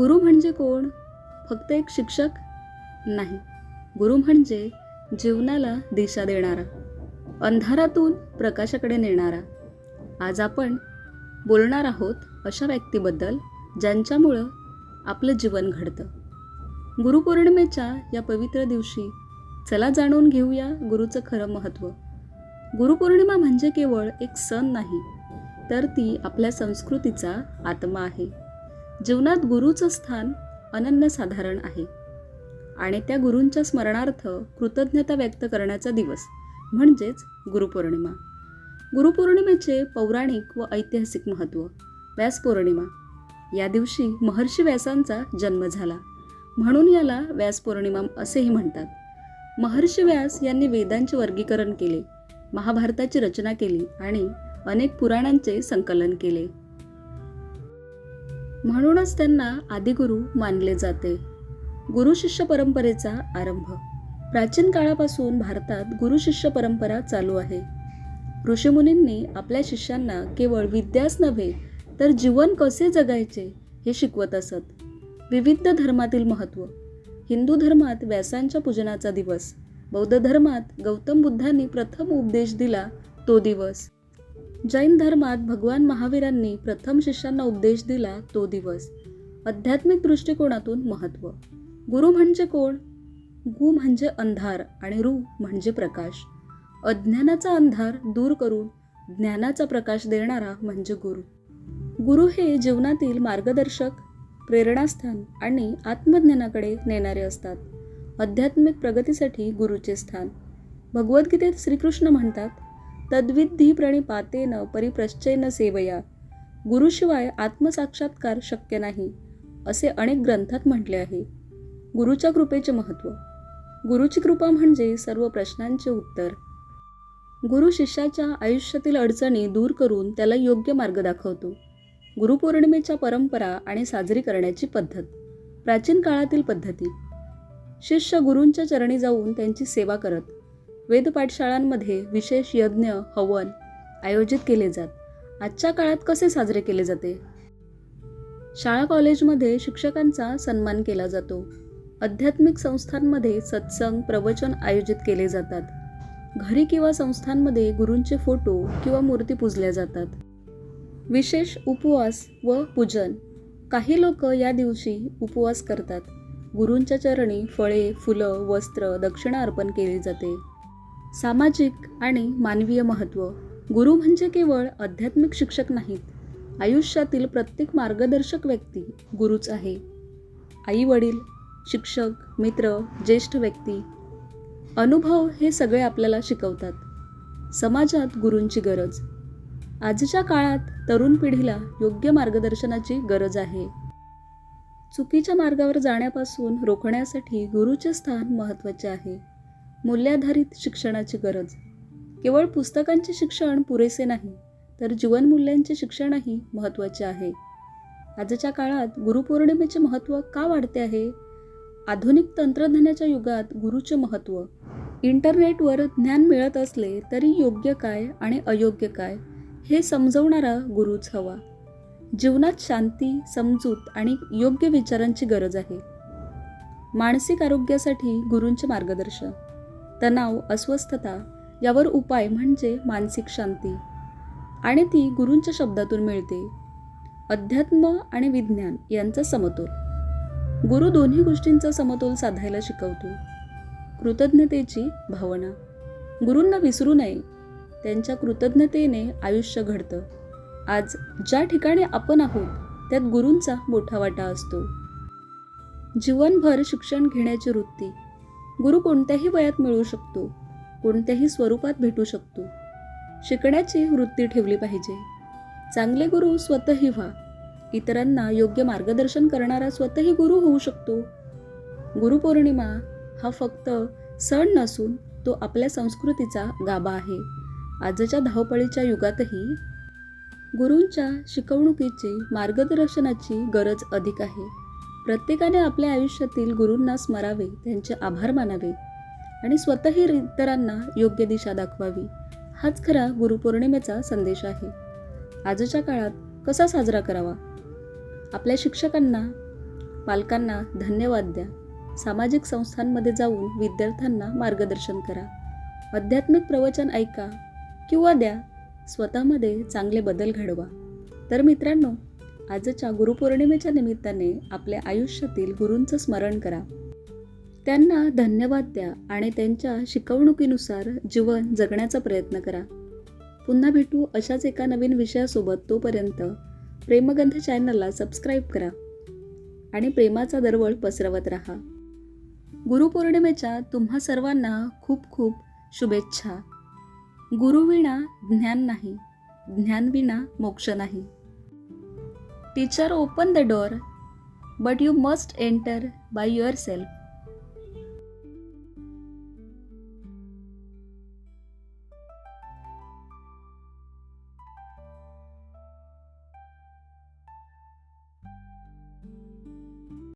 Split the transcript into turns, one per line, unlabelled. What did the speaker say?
गुरु म्हणजे कोण फक्त एक शिक्षक नाही गुरु म्हणजे जीवनाला दिशा देणारा अंधारातून प्रकाशाकडे नेणारा आज आपण बोलणार आहोत अशा व्यक्तीबद्दल ज्यांच्यामुळं आपलं जीवन घडतं गुरुपौर्णिमेच्या या पवित्र दिवशी चला जाणून घेऊया गुरुचं खरं महत्त्व गुरुपौर्णिमा म्हणजे केवळ एक सण नाही तर ती आपल्या संस्कृतीचा आत्मा आहे जीवनात गुरुचं स्थान अनन्यसाधारण आहे आणि त्या गुरूंच्या स्मरणार्थ कृतज्ञता व्यक्त करण्याचा दिवस म्हणजेच गुरुपौर्णिमा गुरुपौर्णिमेचे पौराणिक व ऐतिहासिक महत्त्व व्यासपौर्णिमा या दिवशी महर्षी व्यासांचा जन्म झाला म्हणून याला व्यासपौर्णिमा असेही म्हणतात महर्षी व्यास यांनी वेदांचे वर्गीकरण केले महाभारताची रचना केली आणि अनेक पुराणांचे संकलन केले म्हणूनच त्यांना आदिगुरु मानले जाते गुरु शिष्य परंपरेचा आरंभ प्राचीन काळापासून भारतात गुरु शिष्य परंपरा चालू आहे ऋषीमुनींनी आपल्या शिष्यांना केवळ विद्याच नव्हे तर जीवन कसे जगायचे हे शिकवत असत विविध धर्मातील महत्त्व हिंदू धर्मात व्यासांच्या पूजनाचा दिवस बौद्ध धर्मात गौतम बुद्धांनी प्रथम उपदेश दिला तो दिवस जैन धर्मात भगवान महावीरांनी प्रथम शिष्यांना उपदेश दिला तो दिवस आध्यात्मिक दृष्टिकोनातून महत्त्व गुरु म्हणजे कोण गु म्हणजे अंधार आणि रू म्हणजे प्रकाश अज्ञानाचा अंधार दूर करून ज्ञानाचा प्रकाश देणारा म्हणजे गुरु गुरु हे जीवनातील मार्गदर्शक प्रेरणास्थान आणि आत्मज्ञानाकडे नेणारे असतात आध्यात्मिक प्रगतीसाठी गुरुचे स्थान भगवद्गीतेत श्रीकृष्ण म्हणतात तद्विद्धी प्रणिपातेन परिप्रश्चेन सेवया गुरुशिवाय आत्मसाक्षात्कार शक्य नाही असे अनेक ग्रंथात म्हटले आहे गुरुच्या कृपेचे महत्व गुरुची कृपा म्हणजे सर्व प्रश्नांचे उत्तर गुरु शिष्याच्या आयुष्यातील अडचणी दूर करून त्याला योग्य मार्ग दाखवतो गुरुपौर्णिमेच्या परंपरा आणि साजरी करण्याची पद्धत प्राचीन काळातील पद्धती शिष्य गुरूंच्या चरणी जाऊन त्यांची सेवा करत वेद पाठशाळांमध्ये विशेष यज्ञ हवन आयोजित केले जात आजच्या काळात कसे साजरे केले जाते शाळा कॉलेजमध्ये शिक्षकांचा सन्मान केला जातो आध्यात्मिक संस्थांमध्ये सत्संग प्रवचन आयोजित केले जातात घरी किंवा संस्थांमध्ये गुरूंचे फोटो किंवा मूर्ती पूजल्या जातात विशेष उपवास व पूजन काही लोक या दिवशी उपवास करतात गुरूंच्या चरणी फळे फुलं वस्त्र दक्षिणा अर्पण केली जाते सामाजिक आणि मानवीय महत्त्व गुरु म्हणजे केवळ आध्यात्मिक शिक्षक नाहीत आयुष्यातील प्रत्येक मार्गदर्शक व्यक्ती गुरुच आहे आई वडील शिक्षक मित्र ज्येष्ठ व्यक्ती अनुभव हे सगळे आपल्याला शिकवतात समाजात गुरूंची गरज आजच्या काळात तरुण पिढीला योग्य मार्गदर्शनाची गरज आहे चुकीच्या मार्गावर जाण्यापासून रोखण्यासाठी गुरुचे स्थान महत्त्वाचे आहे मूल्याधारित शिक्षणाची गरज केवळ पुस्तकांचे शिक्षण पुरेसे नाही तर जीवनमूल्यांचे शिक्षणही महत्त्वाचे आहे आजच्या काळात गुरुपौर्णिमेचे महत्त्व का वाढते आहे आधुनिक तंत्रज्ञानाच्या युगात गुरुचे महत्त्व इंटरनेटवर ज्ञान मिळत असले तरी योग्य काय आणि अयोग्य काय हे समजवणारा गुरुच हवा जीवनात शांती समजूत आणि योग्य विचारांची गरज आहे मानसिक आरोग्यासाठी गुरूंचे मार्गदर्शन तणाव अस्वस्थता यावर उपाय म्हणजे मानसिक शांती आणि ती गुरूंच्या शब्दातून मिळते अध्यात्म आणि विज्ञान यांचा समतोल गुरु दोन्ही गोष्टींचा समतोल साधायला शिकवतो कृतज्ञतेची भावना गुरूंना विसरू नये त्यांच्या कृतज्ञतेने आयुष्य घडतं आज ज्या ठिकाणी आपण आहोत त्यात गुरूंचा मोठा वाटा असतो जीवनभर शिक्षण घेण्याची वृत्ती गुरु कोणत्याही वयात मिळू शकतो कोणत्याही स्वरूपात भेटू शकतो शिकण्याची वृत्ती ठेवली पाहिजे चांगले गुरु स्वतही व्हा इतरांना योग्य मार्गदर्शन करणारा स्वतःही गुरु होऊ शकतो गुरुपौर्णिमा हा फक्त सण नसून तो आपल्या संस्कृतीचा गाभा आहे आजच्या धावपळीच्या युगातही गुरूंच्या शिकवणुकीची मार्गदर्शनाची गरज अधिक आहे प्रत्येकाने आपल्या आयुष्यातील गुरूंना स्मरावे त्यांचे आभार मानावे आणि स्वतःही इतरांना योग्य दिशा दाखवावी हाच खरा गुरुपौर्णिमेचा संदेश आहे आजच्या काळात कसा साजरा करावा आपल्या शिक्षकांना पालकांना धन्यवाद द्या सामाजिक संस्थांमध्ये जाऊन विद्यार्थ्यांना मार्गदर्शन करा आध्यात्मिक प्रवचन ऐका किंवा द्या स्वतःमध्ये चांगले बदल घडवा तर मित्रांनो आजच्या गुरुपौर्णिमेच्या निमित्ताने आपल्या आयुष्यातील गुरूंचं स्मरण करा त्यांना धन्यवाद द्या आणि त्यांच्या शिकवणुकीनुसार जीवन जगण्याचा प्रयत्न करा पुन्हा भेटू अशाच एका नवीन विषयासोबत तोपर्यंत प्रेमगंध चॅनलला सबस्क्राईब करा आणि प्रेमाचा दरवळ पसरवत राहा गुरुपौर्णिमेच्या तुम्हा सर्वांना खूप खूप शुभेच्छा गुरुविणा ज्ञान नाही ज्ञानविणा मोक्ष नाही Teacher opened the door, but you must enter by yourself.